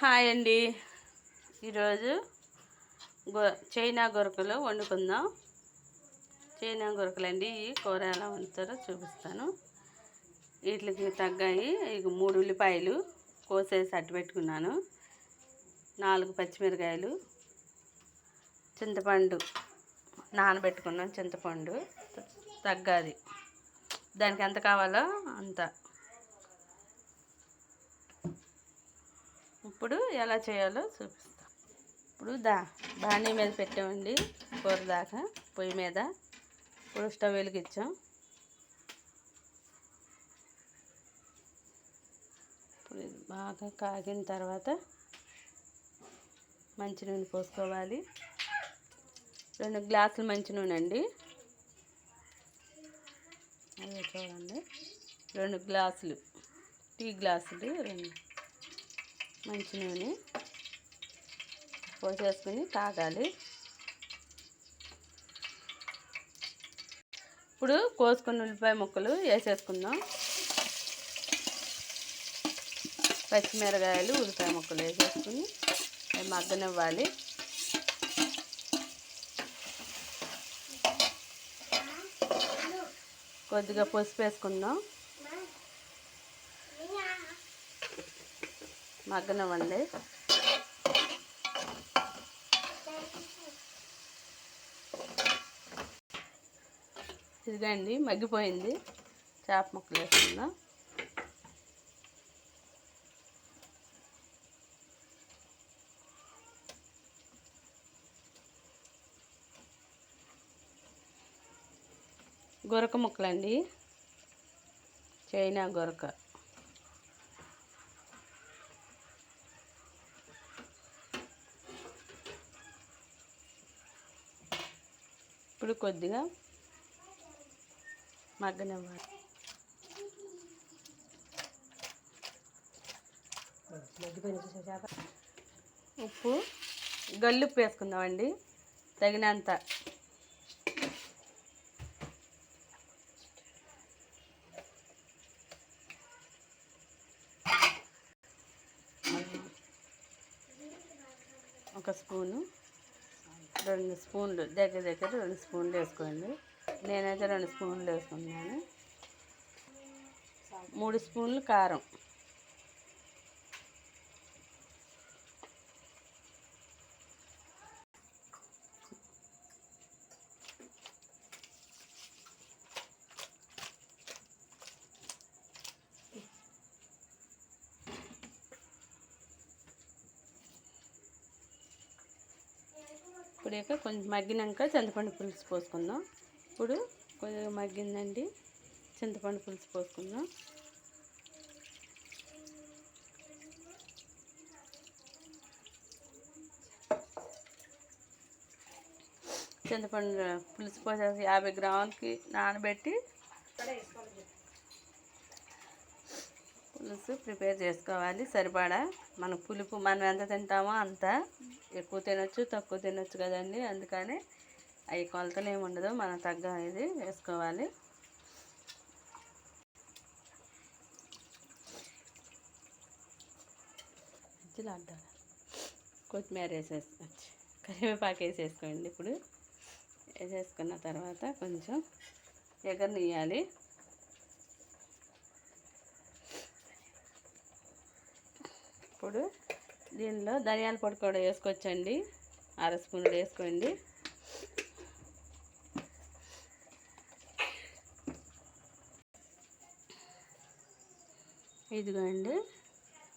Hi అండి. ఈరోజు గొ చైనా గొరకలు వండుకుందాం. చైనా గొరకలు అండి ఈ కూర ఎలా వండుతారో చూపిస్తాను. వీటికి తగ్గాయి. ఇక మూడు ఉల్లిపాయలు కోసేసి అట్టు పెట్టుకున్నాను. నాలుగు పచ్చిమిరకాయలు చింతపండు నానబెట్టుకున్నాను చింతపండు తగ్గాది. దానికి ఎంత కావాలో అంత. ఇప్పుడు ఎలా చేయాలో చూపిస్తాం. ఇప్పుడు దా బాణీ మీద పెట్టామండి కూర దాకా పొయ్యి మీద. ఇప్పుడు స్టవ్ వెలిగించాం. ఇప్పుడు ఇది బాగా కాగిన తర్వాత మంచి నూనె పోసుకోవాలి. రెండు గ్లాసులు మంచి నూనె అండి. అదే చూడండి. రెండు గ్లాసులు టీ గ్లాసులు రెండు. మంచి నూనె పోసేసుకుని తాగాలి. ఇప్పుడు కోసుకున్న ఉల్లిపాయ ముక్కలు వేసేసుకుందాం. పచ్చిమిరకాయలు ఉల్లిపాయ ముక్కలు వేసేసుకుని మగ్గనివ్వాలి. కొద్దిగా పసుపు వేసుకుందాం. మగ్గనవ్వండి ఇదిగండి మగ్గిపోయింది. చేప ముక్కలు వేసుకుందాం. గొరక ముక్కలండి. చైనా గొరక. ఇప్పుడు కొద్దిగా మగ్గనివ్వాలి. ఉప్పు గల్లుప్పు వేసుకుందామండి. తగినంత. ఒక స్పూను. రెండు స్పూన్లు దగ్గర దగ్గర రెండు స్పూన్లు వేసుకోండి. నేనైతే రెండు స్పూన్లు వేసుకున్నాను మూడు స్పూన్లు కారం. ఇప్పుడు కొంచెం మగ్గినాక చింతపండు పులుసు పోసుకుందాం. ఇప్పుడు కొద్దిగా మగ్గిందండి. చింతపండు పులుసు పోసుకుందాం. చింతపండు పులుసు పోసేసి యాభై గ్రాములకి నానబెట్టి పులుసు ప్రిపేర్ చేసుకోవాలి. సరిపడా? మన పులుపు మనం ఎంత తింటామో అంత. ఎక్కువ తినొచ్చు తక్కువ తినొచ్చు కదండి. అందుకని అవి కొలతలు ఏమి ఉండదు. మనం తగ్గ ఇది వేసుకోవాలి. కొత్తిమీర వేసేసుకోవచ్చు. కరివేపాకు వేసేసుకోండి ఇప్పుడు. వేసేసుకున్న తర్వాత కొంచెం ఎగరనియాలి ఇప్పుడు దీనిలో ధనియాల పొడి కూడా వేసుకోవచ్చండి. అర స్పూన్ వేసుకోండి. ఇదిగోండి.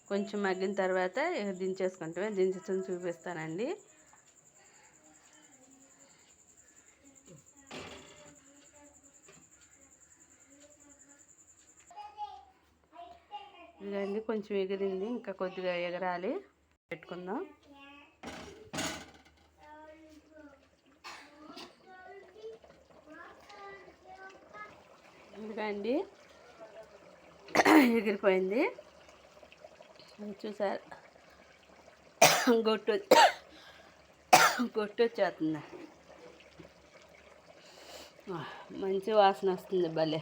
కొంచెం మగ్గిన తర్వాత దించేసుకుంటామే దించుతుంది చూపిస్తానండి. ఇదండి కొంచెం ఎగిరింది ఇంకా కొద్దిగా ఎగరాలి. పెట్టుకుందాం. ఎందుకండి ఎగిరిపోయింది. చూసారు? గొట్టు గొట్టు వచ్చేస్తుంది మంచి వాసన వస్తుంది భలే.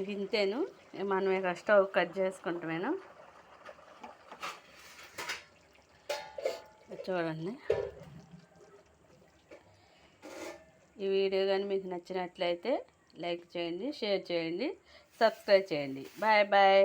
ఇవి ఇంతేను. మనం ఇక స్టవ్ కట్ చేసుకుంటామేను చూడండి. ఈ వీడియో కానీ మీకు నచ్చినట్లయితే లైక్ చేయండి షేర్ చేయండి సబ్స్క్రైబ్ చేయండి. Bye bye.